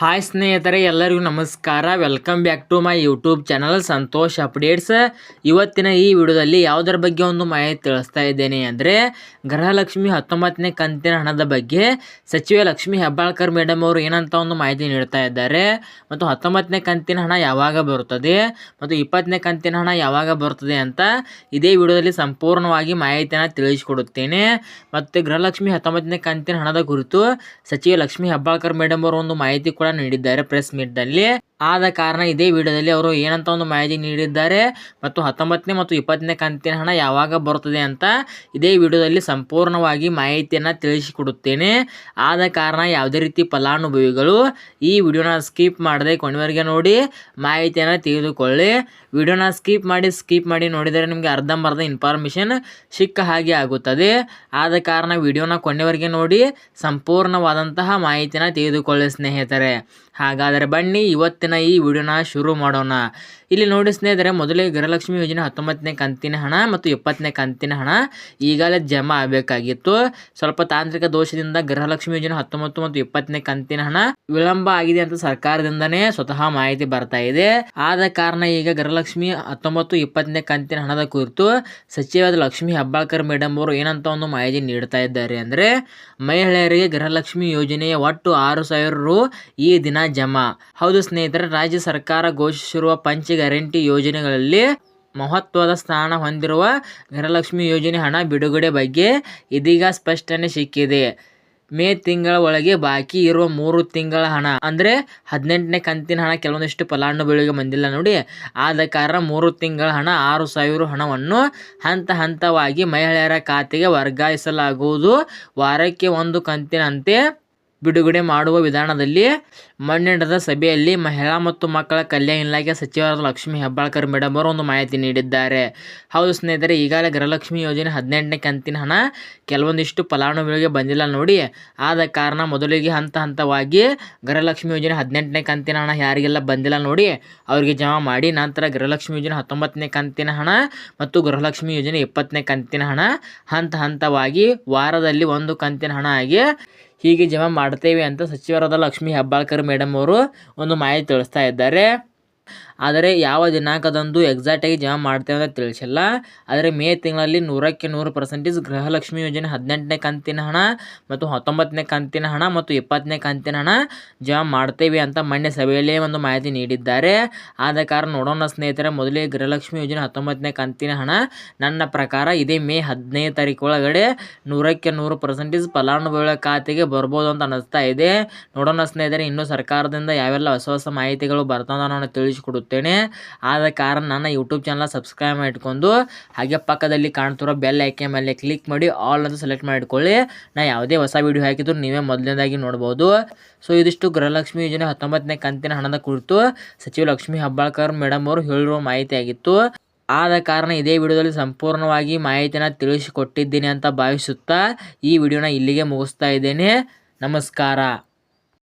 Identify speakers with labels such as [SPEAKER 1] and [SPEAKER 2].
[SPEAKER 1] Hi ಸ್ನೇಹಿತರೆ, ಎಲ್ಲರಿಗೂ ನಮಸ್ಕಾರ. Welcome back to my YouTube channel Santosh updates ಇವತ್ತಿನ ಈ ವಿಡಿಯೋದಲ್ಲಿ ಯಾವುದರ ಬಗ್ಗೆ ಒಂದು ಮಾಹಿತಿ ತಿಳಿಸ್ತಾ ಇದ್ದೇನೆ ಅಂದರೆ, ಗೃಹಲಕ್ಷ್ಮಿ ಹತ್ತೊಂಬತ್ತನೇ ಕಂತಿನ ಹಣದ ಬಗ್ಗೆ ಸಚಿವೆ ಲಕ್ಷ್ಮಿ ಹೆಬ್ಬಾಳ್ಕರ್ ಮೇಡಮ್ ಅವರು ಏನಂತ ಒಂದು ಮಾಹಿತಿ ನೀಡ್ತಾ ಇದ್ದಾರೆ. ಮತ್ತು ಹತ್ತೊಂಬತ್ತನೇ ಕಂತಿನ ಹಣ ಯಾವಾಗ ಬರುತ್ತದೆ ಮತ್ತು ಇಪ್ಪತ್ತನೇ ಕಂತಿನ ಹಣ ಯಾವಾಗ ಬರುತ್ತದೆ ಅಂತ ಇದೇ ವಿಡಿಯೋದಲ್ಲಿ ಸಂಪೂರ್ಣವಾಗಿ ಮಾಹಿತಿಯನ್ನು ತಿಳಿಸಿಕೊಡುತ್ತೇನೆ. ಮತ್ತು ಗೃಹಲಕ್ಷ್ಮಿ ಹತ್ತೊಂಬತ್ತನೇ ಕಂತಿನ ಹಣದ ಕುರಿತು ಸಚಿವೆ ಲಕ್ಷ್ಮಿ ಹೆಬ್ಬಾಳ್ಕರ್ ಮೇಡಮ್ ಅವರು ಒಂದು ಮಾಹಿತಿ ಕೂಡ ನೀಡಿದ್ದಾರೆ ಪ್ರೆಸ್ ಮೀಟ್ನಲ್ಲಿ ಆದ ಕಾರಣ ಇದೇ ವಿಡಿಯೋದಲ್ಲಿ ಅವರು ಏನಂತ ಒಂದು ಮಾಹಿತಿ ನೀಡಿದ್ದಾರೆ ಮತ್ತು ಹತ್ತೊಂಬತ್ತನೇ ಮತ್ತು ಇಪ್ಪತ್ತನೇ ಕಂತಿನ ಹಣ ಯಾವಾಗ ಬರುತ್ತದೆ ಅಂತ ಇದೇ ವಿಡಿಯೋದಲ್ಲಿ ಸಂಪೂರ್ಣವಾಗಿ ಮಾಹಿತಿಯನ್ನು ತಿಳಿಸಿಕೊಡುತ್ತೇನೆ. ಆದ ಕಾರಣ ಯಾವುದೇ ರೀತಿ ಫಲಾನುಭವಿಗಳು ಈ ವಿಡಿಯೋನ ಸ್ಕಿಪ್ ಮಾಡದೆ ಕೊನೆವರೆಗೆ ನೋಡಿ ಮಾಹಿತಿಯನ್ನು ತೆಗೆದುಕೊಳ್ಳಿ ವಿಡಿಯೋನ ಸ್ಕಿಪ್ ಮಾಡಿ ಸ್ಕಿಪ್ ಮಾಡಿ ನೋಡಿದರೆ ನಿಮಗೆ ಅರ್ಧಂಬರ್ಧ ಇನ್ಫಾರ್ಮೇಷನ್ ಸಿಕ್ಕ ಹಾಗೆ ಆಗುತ್ತದೆ. ಆದ ಕಾರಣ ವಿಡಿಯೋನ ಕೊನೆವರೆಗೆ ನೋಡಿ ಸಂಪೂರ್ಣವಾದಂತಹ ಮಾಹಿತಿಯನ್ನು ತೆಗೆದುಕೊಳ್ಳಿ ಸ್ನೇಹಿತರೆ. ಹಾಗಾದರೆ ಬನ್ನಿ ಇವತ್ತಿನ ಈ ವಿಡಿಯೋನ ಶುರು ಮಾಡೋಣ. ಇಲ್ಲಿ ನೋಡಿ ಸ್ನೇಹಿತರೆ, ಮೊದಲೇ ಗೃಹಲಕ್ಷ್ಮಿ ಯೋಜನೆ ಹತ್ತೊಂಬತ್ತನೇ ಕಂತಿನ ಹಣ ಮತ್ತು ಇಪ್ಪತ್ತನೇ ಕಂತಿನ ಹಣ ಈಗಲೇ ಜಮಾ ಆಗಬೇಕಾಗಿತ್ತು. ಸ್ವಲ್ಪ ತಾಂತ್ರಿಕ ದೋಷದಿಂದ ಗೃಹಲಕ್ಷ್ಮಿ ಯೋಜನೆ ಹತ್ತೊಂಬತ್ತು ಮತ್ತು ಇಪ್ಪತ್ತನೇ ಕಂತಿನ ಹಣ ವಿಳಂಬ ಆಗಿದೆ ಅಂತ ಸರ್ಕಾರದಿಂದನೇ ಸ್ವತಃ ಮಾಹಿತಿ ಬರ್ತಾ ಇದೆ. ಆದ ಕಾರಣ ಈಗ ಗೃಹಲಕ್ಷ್ಮಿ ಹತ್ತೊಂಬತ್ತು ಇಪ್ಪತ್ತನೇ ಕಂತಿನ ಹಣದ ಕುರಿತು ಸಚಿವಾದ ಲಕ್ಷ್ಮಿ ಹೆಬ್ಬಾಳ್ಕರ್ ಮೇಡಮ್ ಅವರು ಏನಂತ ಒಂದು ಮಾಹಿತಿ ನೀಡ್ತಾ ಇದ್ದಾರೆ ಅಂದ್ರೆ, ಮಹಿಳೆಯರಿಗೆ ಗೃಹಲಕ್ಷ್ಮಿ ಯೋಜನೆಯ ಒಟ್ಟು ಆರು ಸಾವಿರ ರು ಈ ದಿನ ಜಮಾ. ಹೌದು ಸ್ನೇಹಿತರೆ, ರಾಜ್ಯ ಸರ್ಕಾರ ಘೋಷಿಸಿರುವ ಪಂಚ ಗ್ಯಾರಂಟಿ ಯೋಜನೆಗಳಲ್ಲಿ ಮಹತ್ವದ ಸ್ಥಾನ ಹೊಂದಿರುವ ಗೃಹಲಕ್ಷ್ಮಿ ಯೋಜನೆ ಹಣ ಬಿಡುಗಡೆ ಬಗ್ಗೆ ಇದೀಗ ಸ್ಪಷ್ಟನೆ ಸಿಕ್ಕಿದೆ. ಮೇ ತಿಂಗಳ ಒಳಗೆ ಬಾಕಿ ಇರುವ ಮೂರು ತಿಂಗಳ ಹಣ, ಅಂದರೆ ಹದಿನೆಂಟನೇ ಕಂತಿನ ಹಣ ಕೆಲವೊಂದಿಷ್ಟು ಫಲಾನುಭವಿಗಳಿಗೆ ಬಂದಿಲ್ಲ ನೋಡಿ. ಆದ ಕಾರಣ ಮೂರು ತಿಂಗಳ ಹಣ, ಆರು ಸಾವಿರ ಹಣವನ್ನು ಹಂತ ಹಂತವಾಗಿ ಮಹಿಳೆಯರ ಖಾತೆಗೆ ವರ್ಗಾಯಿಸಲಾಗುವುದು. ವಾರಕ್ಕೆ ಒಂದು ಕಂತಿನಂತೆ ಬಿಡುಗಡೆ ಮಾಡುವ ವಿಧಾನದಲ್ಲಿ ಮಣ್ಣಿಡದ ಸಭೆಯಲ್ಲಿ ಮಹಿಳಾ ಮತ್ತು ಮಕ್ಕಳ ಕಲ್ಯಾಣ ಇಲಾಖೆ ಸಚಿವರಾದ ಲಕ್ಷ್ಮಿ ಹೆಬ್ಬಾಳ್ಕರ್ ಮೇಡಮ್ ಅವರು ಒಂದು ಮಾಹಿತಿ ನೀಡಿದ್ದಾರೆ. ಹೌದು ಸ್ನೇಹಿತರೆ, ಈಗಾಗಲೇ ಗೃಹಲಕ್ಷ್ಮಿ ಯೋಜನೆ ಹದಿನೆಂಟನೇ ಕಂತಿನ ಹಣ ಕೆಲವೊಂದಿಷ್ಟು ಫಲಾನುಭವಿಗಳಿಗೆ ಬಂದಿಲ್ಲ ನೋಡಿ. ಆದ ಕಾರಣ ಮೊದಲಿಗೆ ಹಂತ ಹಂತವಾಗಿ ಗೃಹಲಕ್ಷ್ಮಿ ಯೋಜನೆ ಹದಿನೆಂಟನೇ ಕಂತಿನ ಹಣ ಯಾರಿಗೆಲ್ಲ ಬಂದಿಲ್ಲ ನೋಡಿ, ಅವರಿಗೆ ಜಮಾ ಮಾಡಿ. ನಂತರ ಗೃಹಲಕ್ಷ್ಮಿ ಯೋಜನೆ ಹತ್ತೊಂಬತ್ತನೇ ಕಂತಿನ ಹಣ ಮತ್ತು ಗೃಹಲಕ್ಷ್ಮಿ ಯೋಜನೆ ಇಪ್ಪತ್ತನೇ ಕಂತಿನ ಹಣ. ಹಂತ ಹಂತವಾಗಿ ವಾರದಲ್ಲಿ ಒಂದು ಕಂತಿನ ಹಣ ಆಗಿ ಹೀಗೆ ಜಮಾ ಮಾಡ್ತೇವೆ ಅಂತ ಸಚಿವರಾದ ಲಕ್ಷ್ಮೀ ಹೆಬ್ಬಾಳ್ಕರ್ ಮೇಡಮ್ ಅವರು ಒಂದು ಮಾಹಿತಿ ತಿಳಿಸ್ತಾ ಇದ್ದಾರೆ. ಆದರೆ ಯಾವ ದಿನಾಂಕದಂದು ಎಕ್ಸಾಕ್ಟಾಗಿ ಜಮಾ ಮಾಡ್ತೇವೆ ಅಂತ ತಿಳಿಸಿಲ್ಲ. ಆದರೆ ಮೇ ತಿಂಗಳಲ್ಲಿ ನೂರಕ್ಕೆ ನೂರು ಪರ್ಸೆಂಟೇಜ್ ಗೃಹಲಕ್ಷ್ಮಿ ಯೋಜನೆ ಹದಿನೆಂಟನೇ ಕಂತಿನ ಹಣ ಮತ್ತು ಹತ್ತೊಂಬತ್ತನೇ ಕಂತಿನ ಹಣ ಮತ್ತು ಇಪ್ಪತ್ತನೇ ಕಂತಿನ ಹಣ ಜಮಾ ಮಾಡ್ತೇವೆ ಅಂತ ಮೊನ್ನೆ ಸಭೆಯಲ್ಲಿ ಒಂದು ಮಾಹಿತಿ ನೀಡಿದ್ದಾರೆ. ಆದ ಕಾರಣ ನೋಡೋಣ ಸ್ನೇಹಿತರೆ, ಮೊದಲೇ ಗೃಹಲಕ್ಷ್ಮಿ ಯೋಜನೆ ಹತ್ತೊಂಬತ್ತನೇ ಕಂತಿನ ಹಣ. ನನ್ನ ಪ್ರಕಾರ ಇದೇ ಮೇ ಹದಿನೈದು ತಾರೀಕು ಒಳಗಡೆ ನೂರಕ್ಕೆ ನೂರು ಪರ್ಸೆಂಟೇಜ್ ಫಲಾನುಭವಿಗಳ ಖಾತೆಗೆ ಬರ್ಬೋದು ಅಂತ ಅನ್ನಿಸ್ತಾ ಇದೆ. ನೋಡೋಣ ಸ್ನೇಹಿತರೆ, ಇನ್ನೂ ಸರ್ಕಾರದಿಂದ ಯಾವೆಲ್ಲ ಹೊಸ ಹೊಸ ಮಾಹಿತಿಗಳು ಬರ್ತಾವ ನಾನು ತಿಳಿಸಿಕೊಡುತ್ತೇನೆ ಆದ ಕಾರಣ ನನ್ನ ಯೂಟ್ಯೂಬ್ ಚಾನಲ್ ಸಬ್ಸ್ಕ್ರೈಬ್ ಮಾಡಿಕೊಂಡು ಹಾಗೆ ಪಕ್ಕದಲ್ಲಿ ಕಾಣ್ತಿರೋ ಬೆಲ್ ಐಕೆ ಮೇಲೆ ಕ್ಲಿಕ್ ಮಾಡಿ ಆಲ್ ಅಂತ ಸೆಲೆಕ್ಟ್ ಮಾಡಿಕೊಳ್ಳಿ. ನಾ ಯಾವುದೇ ಹೊಸ ವಿಡಿಯೋ ಹಾಕಿದ್ರು ನೀವೇ ಮೊದಲನೇದಾಗಿ ನೋಡ್ಬೋದು. ಸೊ ಇದಿಷ್ಟು ಗೃಹಲಕ್ಷ್ಮಿ ಯೋಜನೆ ಹತ್ತೊಂಬತ್ತನೇ ಕಂತಿನ ಹಣದ ಕುರಿತು ಸಚಿವ ಲಕ್ಷ್ಮೀ ಹಬ್ಬಾಳ್ಕರ್ ಮೇಡಮ್ ಅವರು ಹೇಳಿರುವ ಮಾಹಿತಿ ಆಗಿತ್ತು. ಆದ ಕಾರಣ ಇದೇ ವಿಡಿಯೋದಲ್ಲಿ ಸಂಪೂರ್ಣವಾಗಿ ಮಾಹಿತಿನ ತಿಳಿಸಿಕೊಟ್ಟಿದ್ದೀನಿ ಅಂತ ಭಾವಿಸುತ್ತಾ ಈ ವಿಡಿಯೋನ ಇಲ್ಲಿಗೆ ಮುಗಿಸ್ತಾ ಇದ್ದೇನೆ. ನಮಸ್ಕಾರ.